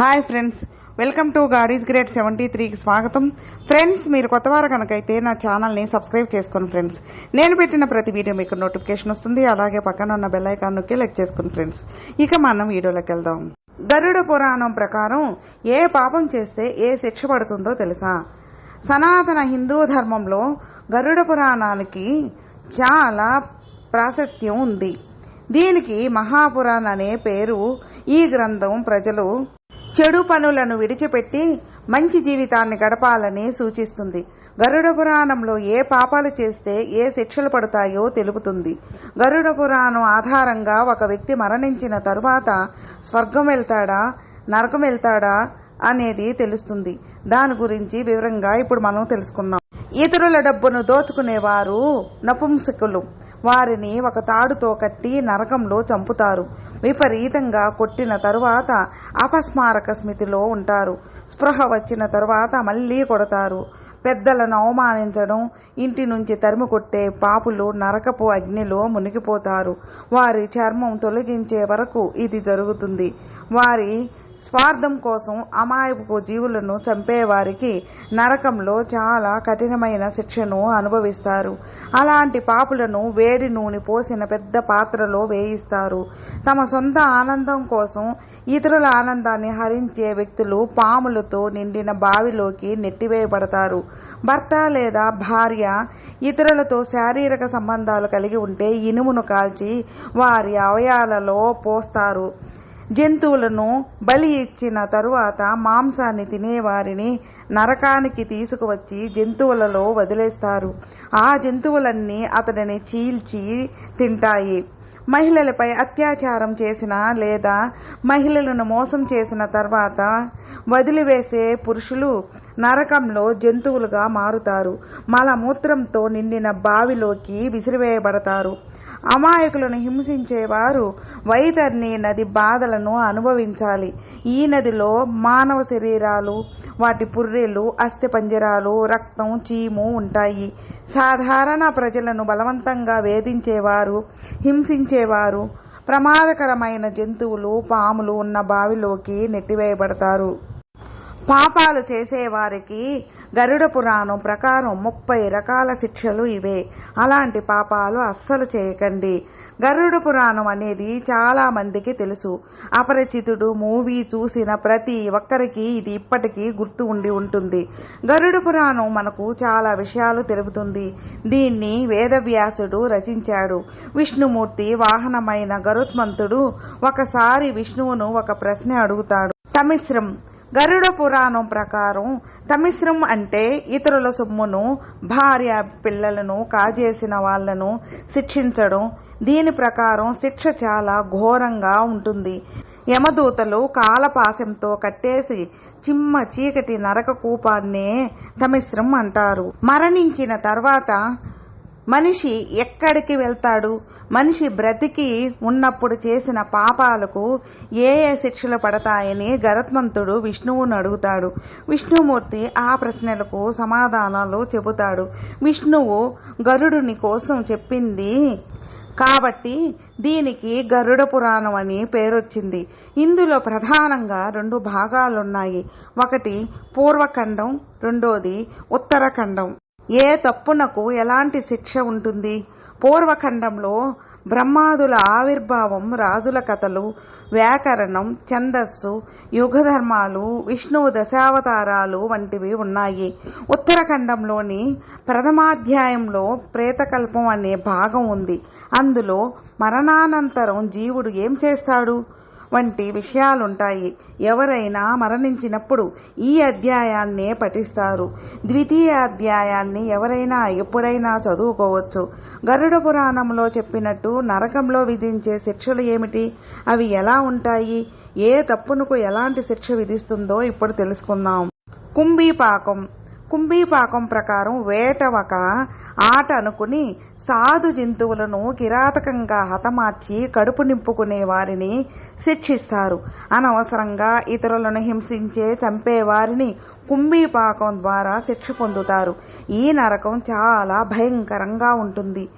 Hi friends welcome to గాడీస్ great seventy త్రీకి స్వాగతం. ఫ్రెండ్స్ మీరు కొత్తవారు కనుకైతే నా ఛానల్ని సబ్స్క్రైబ్ చేసుకోండి ఫ్రెండ్స్. నేను పెట్టిన ప్రతి వీడియో మీకు నోటిఫికేషన్ వస్తుంది అలాగే పక్కన ఉన్న బెల్ ఐకాన్ నొక్కి లెక్ చేసుకోండి ఫ్రెండ్స్. ఇక మనం వీడియోలోకి వెళ్దాం. గరుడ పురాణం ప్రకారం ఏ పాపం చేస్తే ఏ శిక్ష పడుతుందో తెలుసా? సనాతన హిందూ ధర్మంలో గరుడ పురాణానికి చాలా ప్రాశస్త్యం ఉంది. దీనికి మహాపురాణ అనే పేరు ఈ గ్రంథం ప్రజలు చెడు పనులను విడిచిపెట్టి మంచి జీవితాన్ని గడపాలని సూచిస్తుంది. గరుడ పురాణంలో ఏ పాపాలు చేస్తే ఏ శిక్షలు పడతాయో తెలుపుతుంది. గరుడ పురాణం ఆధారంగా ఒక వ్యక్తి మరణించిన తరువాత స్వర్గం వెళ్తాడా నరకం వెళ్తాడా అనేది తెలుస్తుంది. దాని గురించి వివరంగా ఇప్పుడు మనం తెలుసుకున్నాం. ఇతరుల డబ్బును దోచుకునేవారు నపుంసకులు. వారిని ఒక తాడుతో కట్టి నరకంలో చంపుతారు. విపరీతంగా కొట్టిన తరువాత అపస్మారక స్మితిలో ఉంటారు. స్పృహ వచ్చిన తరువాత మళ్ళీ కొడతారు. పెద్దలను అవమానించడం ఇంటి నుంచి తరిమి కొట్టే పాపులు నరకపు అగ్నిలో మునిగిపోతారు. వారి చర్మం తొలగించే వరకు ఇది జరుగుతుంది. వారి స్వార్థం కోసం అమాయపు జీవులను చంపేవారికి నరకంలో చాలా కఠినమైన శిక్షను అనుభవిస్తారు. అలాంటి పాపులను వేడి నూనె పోసిన పెద్ద పాత్రలో వేయిస్తారు. తమ సొంత ఆనందం కోసం ఇతరుల ఆనందాన్ని హరించే వ్యక్తులు పాములతో నిండిన బావిలోకి నెట్టివేయబడతారు. భర్త లేదా భార్య ఇతరులతో శారీరక సంబంధాలు కలిగి ఉంటే ఇనుమును కాల్చి వారి అవయాలలో పోస్తారు. జంతువులను బలి ఇచ్చిన తరువాత మాంసాన్ని తినేవారిని నరకానికి తీసుకువచ్చి జంతువులలో వదిలేస్తారు. ఆ జంతువులన్నీ అతడిని చీల్చి తింటాయి. మహిళలపై అత్యాచారం చేసిన లేదా మహిళలను మోసం చేసిన తర్వాత వదిలివేసే పురుషులు నరకంలో జంతువులుగా మారుతారు. మలమూత్రంతో నిండిన బావిలోకి విసిరివేయబడతారు. అమాయకులను హింసించేవారు. వైతర్ని నది బాధలను అనుభవించాలి. ఈ నదిలో మానవ శరీరాలు వాటి పుర్రెలు అస్థిపంజరాలు రక్తం చీము ఉంటాయి. సాధారణ ప్రజలను బలవంతంగా వేధించేవారు హింసించేవారు. ప్రమాదకరమైన జంతువులు పాములు ఉన్న బావిలోకి నెట్టివేయబడతారు. పాపాలు చేసేవారికి గరుడ పురాణం ప్రకారం ముప్పై రకాల శిక్షలు ఇవే. అలాంటి పాపాలు అస్సలు చేయకండి. గరుడ పురాణం అనేది చాలా మందికి తెలుసు. అపరిచితుడు మూవీ చూసిన ప్రతి ఒక్కరికి ఇది ఇప్పటికీ గుర్తు ఉండి ఉంటుంది. గరుడ పురాణం మనకు చాలా విషయాలు తెలుపుతుంది. దీన్ని వేదవ్యాసుడు రచించాడు. విష్ణుమూర్తి వాహనమైన గరుత్మంతుడు ఒకసారి విష్ణువును ఒక ప్రశ్న అడుగుతాడు. తమిశ్రం గరుడ పురాణం ప్రకారం తమిశ్రం అంటే ఇతరుల సొమ్మును భార్య పిల్లలను కాజేసిన వాళ్ళను శిక్షించడం. దీని ప్రకారం శిక్ష చాలా ఘోరంగా ఉంటుంది. యమదూతలు కాలపాశంతో కట్టేసి చిమ్మ చీకటి నరక కూపాన్నే తమిశ్రం అంటారు. మరణించిన తర్వాత మనిషి ఎక్కడికి వెళ్తాడు? మనిషి బ్రతికి ఉన్నప్పుడు చేసిన పాపాలకు ఏ ఏ శిక్షలు పడతాయని గరత్మంతుడు విష్ణువును అడుగుతాడు. విష్ణుమూర్తి ఆ ప్రశ్నలకు సమాధానాలు చెబుతాడు. విష్ణువు గరుడుని కోసం చెప్పింది కాబట్టి దీనికి గరుడ పురాణం అని పేరొచ్చింది. ఇందులో ప్రధానంగా రెండు భాగాలున్నాయి. ఒకటి పూర్వఖండం రెండోది ఉత్తరఖండం. ఏ తప్పునకు ఎలాంటి శిక్ష ఉంటుంది? పూర్వఖండంలో బ్రహ్మాదుల ఆవిర్భావం రాజుల కథలు వ్యాకరణం ఛందస్సు యుగధర్మాలు విష్ణువు దశావతారాలు వంటివి ఉన్నాయి. ఉత్తరఖండంలోని ప్రథమాధ్యాయంలో ప్రేతకల్పం అనే భాగం ఉంది. అందులో మరణానంతరం జీవుడు ఏం చేస్తాడు? వంటి విషయాలుంటాయి. ఎవరైనా మరణించినప్పుడు ఈ అధ్యాయాన్నే పఠిస్తారు. ద్వితీయ అధ్యాయాన్ని ఎవరైనా ఎప్పుడైనా చదువుకోవచ్చు. గరుడ పురాణంలో చెప్పినట్టు నరకంలో విధించే శిక్షలు ఏమిటి? అవి ఎలా ఉంటాయి? ఏ తప్పునకు ఎలాంటి శిక్ష విధిస్తుందో ఇప్పుడు తెలుసుకుందాం. కుంభీపాకం. కుంభీపాకం ప్రకారం వేట ఒక ఆట అనుకుని సాధు జంతువులను కిరాతకంగా హతమార్చి కడుపు నింపుకునే వారిని శిక్షిస్తారు. అనవసరంగా ఇతరులను హింసించే చంపేవారిని కుంభీపాకం ద్వారా శిక్ష పొందుతారు. ఈ నరకం చాలా భయంకరంగా ఉంటుంది.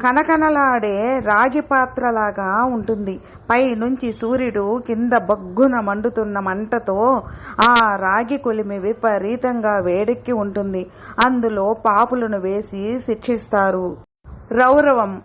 కనకనలాడే రాగి పాత్రలాగా ఉంటుంది. పై నుంచి సూర్యుడు కింద బగ్గున మండుతున్న మంటతో ఆ రాగి కొలిమి విపరీతంగా వేడెక్కి ఉంటుంది. అందులో పాపులను వేసి శిక్షిస్తారు. రౌరవం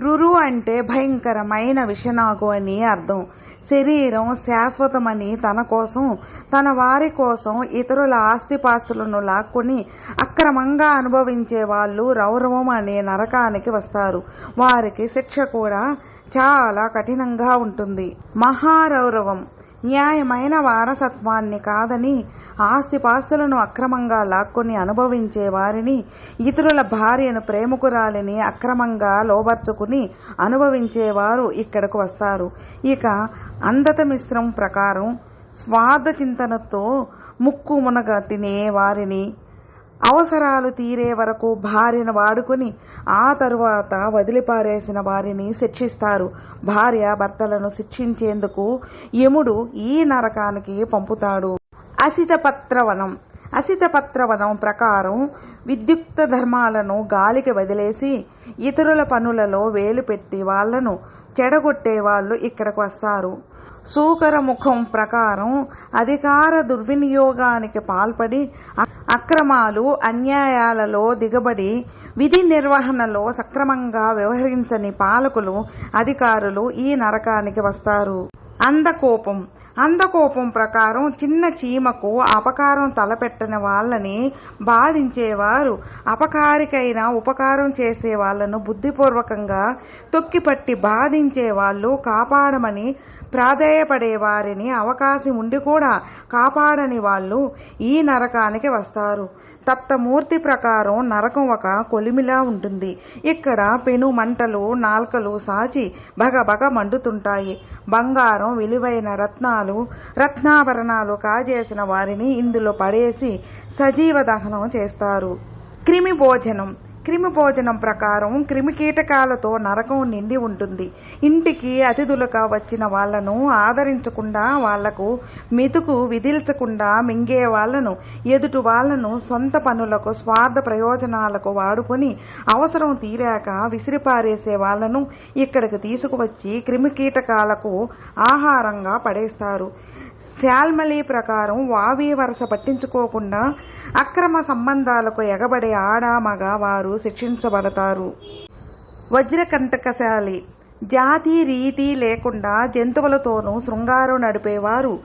రురు అంటే భయంకరమైన విషనాగు అని అర్థం. శరీరం శాశ్వతమని తన కోసం తన వారి కోసం ఇతరుల ఆస్తిపాస్తులను లాక్కొని అక్రమంగా అనుభవించే వాళ్ళు రౌరవం అనే నరకానికి వస్తారు. వారికి శిక్ష కూడా చాలా కఠినంగా ఉంటుంది. మహారౌరవం న్యాయమైన వారసత్వాన్ని కాదని ఆస్తిపాస్తులను అక్రమంగా లాక్కొని అనుభవించే వారిని ఇతరుల భార్యను ప్రేమకురాలిని అక్రమంగా లోబర్చుకుని అనుభవించేవారు ఇక్కడకు వస్తారు. ఇక అందత మిశ్రం ప్రకారం స్వార్థ చింతనతో ముక్కు మునగ తినే వారిని అవసరాలు తీరే వరకు భార్యను వాడుకొని ఆ తరువాత వదిలిపారేసిన వారిని శిక్షిస్తారు. భార్య భర్తలను శిక్షించేందుకు యముడు ఈ నరకానికి పంపుతాడు. అసితపత్రవనం. అసితపత్రవనం ప్రకారం విద్యుక్త ధర్మాలను గాలికి వదిలేసి ఇతరుల పనులలో వేలు పెట్టి వాళ్ళను చెడగొట్టే వాళ్ళు ఇక్కడకు వస్తారు. సూకర ముఖం ప్రకారం అధికార దుర్వినియోగానికి పాల్పడి అక్రమాలు అన్యాయాలలో దిగబడి విధి నిర్వహణలో సక్రమంగా వ్యవహరించని పాలకులు అధికారులు ఈ నరకానికి వస్తారు. అందకోపం అందకోపం ప్రకారం చిన్న చీమకు అపకారం తలపెట్టని వాళ్ళని బాధించేవారు. అపకారికైన ఉపకారం చేసే వాళ్ళను బుద్ధిపూర్వకంగా తొక్కిపట్టి బాధించే వాళ్ళు కాపాడమని ప్రాధేయపడే వారిని అవకాశం ఉండి కూడా కాపాడని వాళ్ళు ఈ నరకానికి వస్తారు. తప్తమూర్తి ప్రకారం నరకం ఒక కొలిమిలా ఉంటుంది. ఇక్కడ పెను మంటలు నాల్కలు సాచి బగబగ మండుతుంటాయి. బంగారం విలువైన రత్నాలు రత్నాభరణాలు కాజేసిన వారిని ఇందులో పడేసి సజీవ దహనం చేస్తారు. క్రిమి భోజనం. క్రిమి భోజనం ప్రకారం క్రిమి కీటకాలతో నరకం నిండి ఉంటుంది. ఇంటికి అతిథులుగా వచ్చిన వాళ్ళను ఆదరించకుండా వాళ్ళకు మెతుకు విధిల్చకుండా మింగే వాళ్ళను ఎదుటి వాళ్ళను సొంత పనులకు స్వార్థ ప్రయోజనాలకు వాడుకొని అవసరం తీరాక విసిరిపారేసే వాళ్ళను ఇక్కడికి తీసుకువచ్చి క్రిమి కీటకాలకు ఆహారంగా పడేస్తారు. శాల్మలి ప్రకారం వావి వరస పట్టించుకోకుండా అక్రమ సంబంధాలకు ఎగబడే ఆడ మగ వారు శిక్షించబడతారు. వజ్రకంటకశాలి. జాతి రీతి లేకుండా జంతువులతోనూ శృంగారం నడిపేవారు.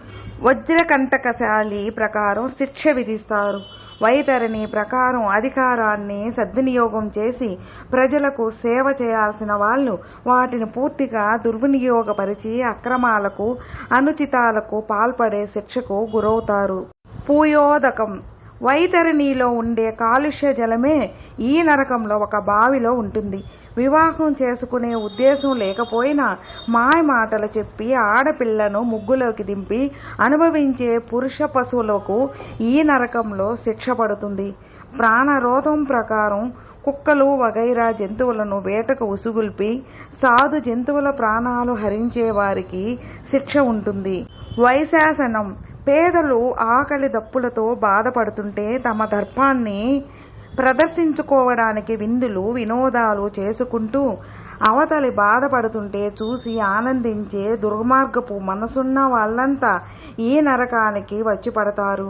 వజ్రకంటకశాలి ప్రకారం శిక్ష విధిస్తారు. వైతరిణి ప్రకారం అధికారాన్ని సద్వినియోగం చేసి ప్రజలకు సేవ చేయాల్సిన వాళ్ళు వాటిని పూర్తిగా దుర్వినియోగపరిచి అక్రమాలకు అనుచితాలకు పాల్పడే శిక్షకు గురవుతారు. పూయోదకం. వైతరిణిలో ఉండే కాలుష్య జలమే ఈ నరకంలో ఒక బావిలో ఉంటుంది. వివాహం చేసుకునే ఉద్దేశం లేకపోయినా మాయ మాటలు చెప్పి ఆడపిల్లను ముగ్గులోకి దింపి అనుభవించే పురుష పశువులకు ఈ నరకంలో శిక్ష పడుతుంది. ప్రాణరోధం ప్రకారం కుక్కలు వగైరా జంతువులను వేటకు ఉసుగుల్పి సాధు జంతువుల ప్రాణాలు హరించే వారికి శిక్ష ఉంటుంది. వైశాసనం పేదలు ఆకలి దప్పులతో బాధపడుతుంటే తమ దర్పాన్ని ప్రదర్శించుకోవడానికి విందులు వినోదాలు చేసుకుంటూ అవతలి బాధపడుతుంటే చూసి ఆనందించే దుర్మార్గపు మనసున్న వాళ్ళంతా ఈ నరకానికి వచ్చి పడతారు.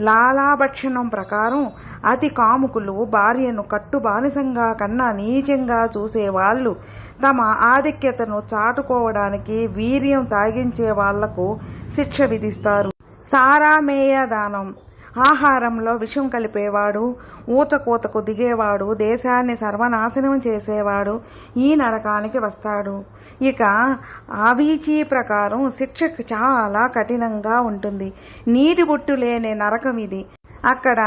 లాలాభక్షణం ప్రకారం అతి కాముకులు భార్యను కట్టు బానిసంగా కన్నా నీచంగా చూసేవాళ్ళు తమ ఆధిక్యతను చాటుకోవడానికి వీర్యం తాగించే వాళ్ళకు శిక్ష విధిస్తారు. సారామేయ దానం ఆహారంలో విషం కలిపేవాడు ఊతకూతకు దిగేవాడు దేశాన్ని సర్వనాశనం చేసేవాడు ఈ నరకానికి వస్తాడు. ఇక ఆవీచీ ప్రకారం శిక్ష చాలా కఠినంగా ఉంటుంది. నీటి బొట్టు లేని నరకం ఇది. అక్కడ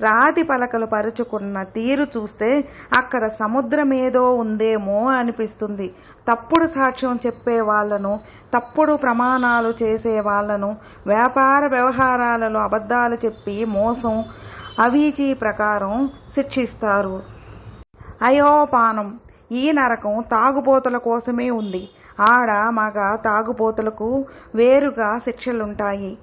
రాతి పలకలు పరుచుకున్న తీరు చూస్తే అక్కడ సముద్రమేదో ఉందేమో అనిపిస్తుంది. తప్పుడు సాక్ష్యం చెప్పే వాళ్ళను తప్పుడు ప్రమాణాలు చేసే వాళ్ళను వ్యాపార వ్యవహారాలలో అబద్ధాలు చెప్పి మోసం అవీచీ ప్రకారం శిక్షిస్తారు. అయోపానం. ఈ నరకం తాగుబోతుల కోసమే ఉంది. ఆడ మగ తాగుబోతులకు వేరుగా శిక్షలుంటాయి.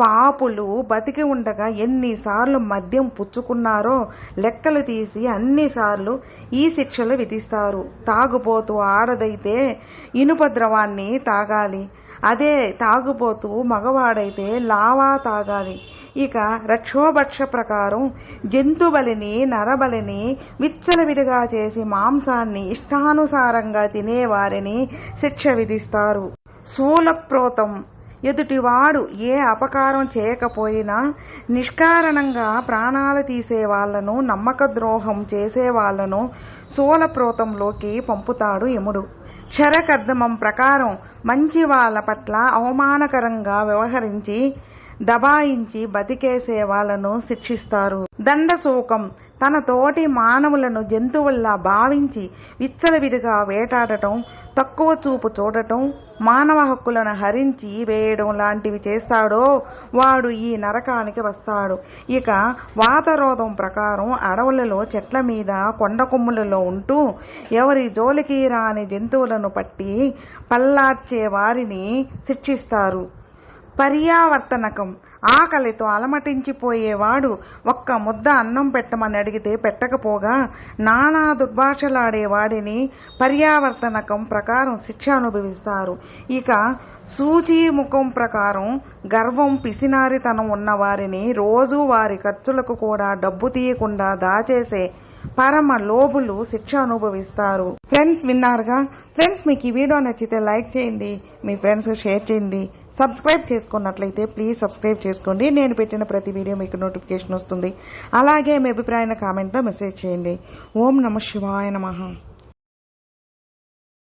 పాపులు బతికి ఉండగా ఎన్నిసార్లు మద్యం పుచ్చుకున్నారో లెక్కలు తీసి అన్నిసార్లు ఈ శిక్షలు విధిస్తారు. తాగుబోతూ ఆడదైతే ఇనుప ద్రవాన్ని తాగాలి. అదే తాగుబోతూ మగవాడైతే లావా తాగాలి. ఇక రక్షోభక్ష ప్రకారం జంతుబలిని నరబలిని విచ్చలవిడిగా చేసి మాంసాన్ని ఇష్టానుసారంగా తినేవారిని శిక్ష విధిస్తారు. శూలప్రోతం ఎదుటివాడు ఏ అపకారం చేయకపోయినా నిష్కారణంగా ప్రాణాలు తీసే వాళ్ళను నమ్మక ద్రోహం చేసే వాళ్ళను శూలప్రోతంలోకి పంపుతాడు యముడు. క్షరకర్దమం ప్రకారం మంచి వాళ్ళ పట్ల అవమానకరంగా వ్యవహరించి దబాయించి బతికేసే వాళ్ళను శిక్షిస్తారు. దండశోకం తన తోటి మానవులను జంతువుల్లా భావించి విచ్చలవిడిగా వేటాడటం తక్కువ చూపు చూడటం మానవ హక్కులను హరించి వేయడం లాంటివి చేస్తాడో వాడు ఈ నరకానికి వస్తాడు. ఇక వాతరోధం ప్రకారం అడవులలో చెట్ల మీద కొండ కొమ్ములలో ఉంటూ ఎవరి జోలికి రాని జంతువులను పట్టి పల్లార్చే వారిని శిక్షిస్తారు. పర్యావర్తనకం. ఆకలితో అలమటించిపోయేవాడు ఒక్క ముద్ద అన్నం పెట్టమని అడిగితే పెట్టకపోగా నానా దుర్భాషలాడేవాడిని పర్యావర్తనకం ప్రకారం శిక్ష అనుభవిస్తారు ఇక సూచీముఖం ప్రకారం గర్వం పిసినారితనం ఉన్న వారిని రోజు వారి ఖర్చులకు కూడా డబ్బు తీయకుండా దాచేసే పరమ లోబులు శిక్ష అనుభవిస్తారు ఫ్రెండ్స్ విన్నారుగా? ఫ్రెండ్స్ మీకు ఈ వీడియో నచ్చితే లైక్ చేయండి మీ ఫ్రెండ్స్ షేర్ చేయండి. సబ్స్క్రైబ్ చేసుకున్నట్లయితే ప్లీజ్ సబ్స్క్రైబ్ చేసుకోండి. నేను పెట్టిన ప్రతి వీడియో మీకు నోటిఫికేషన్ వస్తుంది. అలాగే మీ అభిప్రాయాన్ని కామెంట్లో మెసేజ్ చేయండి. ఓం నమ శివాయ నమః.